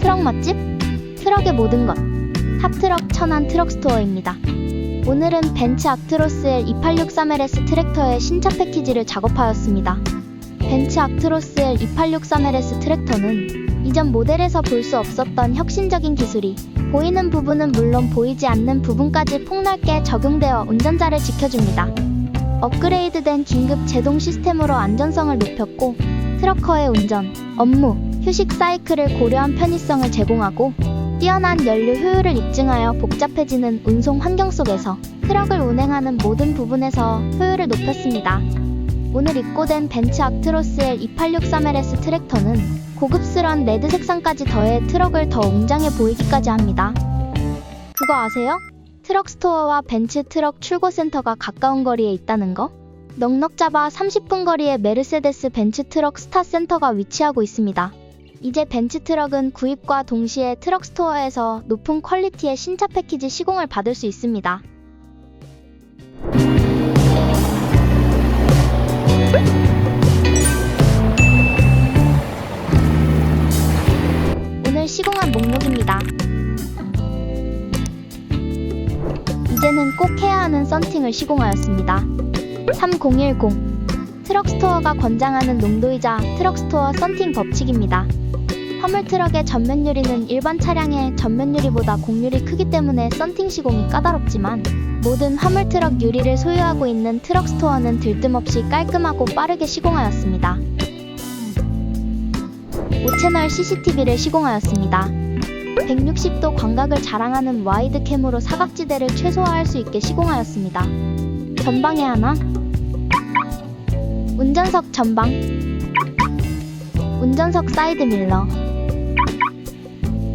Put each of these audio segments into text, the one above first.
트럭 맛집? 트럭의 모든 것. 탑트럭 천안 트럭 스토어입니다. 오늘은 벤츠 악트로스 L2863LS 트랙터의 신차 패키지를 작업하였습니다. 벤츠 악트로스 L2863LS 트랙터는 이전 모델에서 볼 수 없었던 혁신적인 기술이 보이는 부분은 물론 보이지 않는 부분까지 폭넓게 적용되어 운전자를 지켜줍니다. 업그레이드된 긴급 제동 시스템으로 안전성을 높였고 트럭커의 운전, 업무, 휴식 사이클을 고려한 편의성을 제공하고 뛰어난 연료 효율을 입증하여 복잡해지는 운송 환경 속에서 트럭을 운행하는 모든 부분에서 효율을 높였습니다. 오늘 입고된 벤츠 악트로스 L2863LS 트랙터는 고급스런 레드 색상까지 더해 트럭을 더 웅장해 보이기까지 합니다. 그거 아세요? 트럭 스토어와 벤츠 트럭 출고 센터가 가까운 거리에 있다는 거? 넉넉 잡아 30분 거리에 메르세데스 벤츠 트럭 스타 센터가 위치하고 있습니다. 이제 벤츠 트럭은 구입과 동시에 트럭 스토어에서 높은 퀄리티의 신차 패키지 시공을 받을 수 있습니다. 오늘 시공한 목록입니다. 이제는 꼭 해야 하는 썬팅을 시공하였습니다. 3010 트럭 스토어가 권장하는 농도이자 트럭 스토어 썬팅 법칙입니다. 화물 트럭의 전면 유리는 일반 차량의 전면 유리보다 곡률이 크기 때문에 썬팅 시공이 까다롭지만 모든 화물 트럭 유리를 소유하고 있는 트럭 스토어는 들뜸없이 깔끔하고 빠르게 시공하였습니다. 5채널 CCTV를 시공하였습니다. 160도 광각을 자랑하는 와이드 캠으로 사각지대를 최소화할 수 있게 시공하였습니다. 전방에 하나, 운전석 전방, 운전석 사이드 밀러,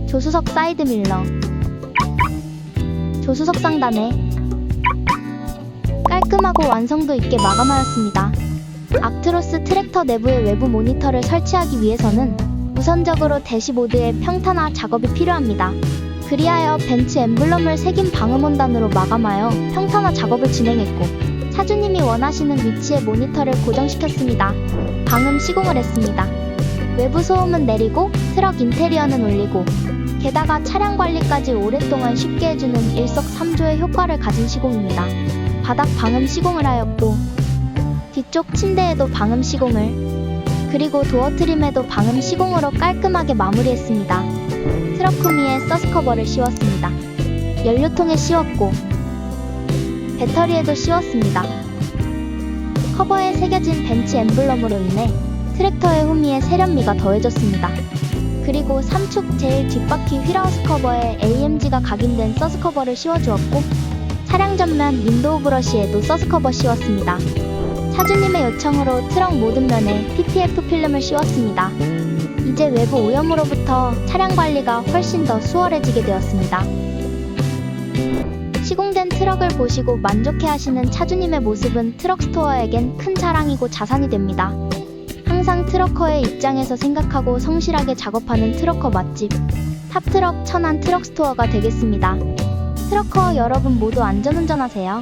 조수석 사이드 밀러, 조수석 상단에 깔끔하고 완성도 있게 마감하였습니다. 악트로스 트랙터 내부의 외부 모니터를 설치하기 위해서는 우선적으로 대시보드의 평탄화 작업이 필요합니다. 그리하여 벤츠 엠블럼을 새긴 방음원단으로 마감하여 평탄화 작업을 진행했고 차주님이 원하시는 위치에 모니터를 고정시켰습니다. 방음 시공을 했습니다. 외부 소음은 내리고 트럭 인테리어는 올리고 게다가 차량 관리까지 오랫동안 쉽게 해주는 일석삼조의 효과를 가진 시공입니다. 바닥 방음 시공을 하였고 뒤쪽 침대에도 방음 시공을 그리고 도어 트림에도 방음 시공으로 깔끔하게 마무리했습니다. 트럭 후미에 서스커버를 씌웠습니다. 연료통에 씌웠고 배터리에도 씌웠습니다. 커버에 새겨진 벤츠 엠블럼으로 인해 트랙터의 후미에 세련미가 더해졌습니다. 그리고 3축 제일 뒷바퀴 휠하우스 커버에 AMG가 각인된 서스 커버를 씌워주었고 차량 전면 윈도우 브러쉬에도 서스 커버 씌웠습니다. 차주님의 요청으로 트럭 모든 면에 PPF 필름을 씌웠습니다. 이제 외부 오염으로부터 차량 관리가 훨씬 더 수월해지게 되었습니다. 보시고 만족해 하시는 차주님의 모습은 트럭스토어에겐 큰 자랑이고 자산이 됩니다. 항상 트럭커의 입장에서 생각하고 성실하게 작업하는 트럭커 맛집. 탑트럭 천안 트럭스토어가 되겠습니다. 트럭커 여러분 모두 안전운전하세요.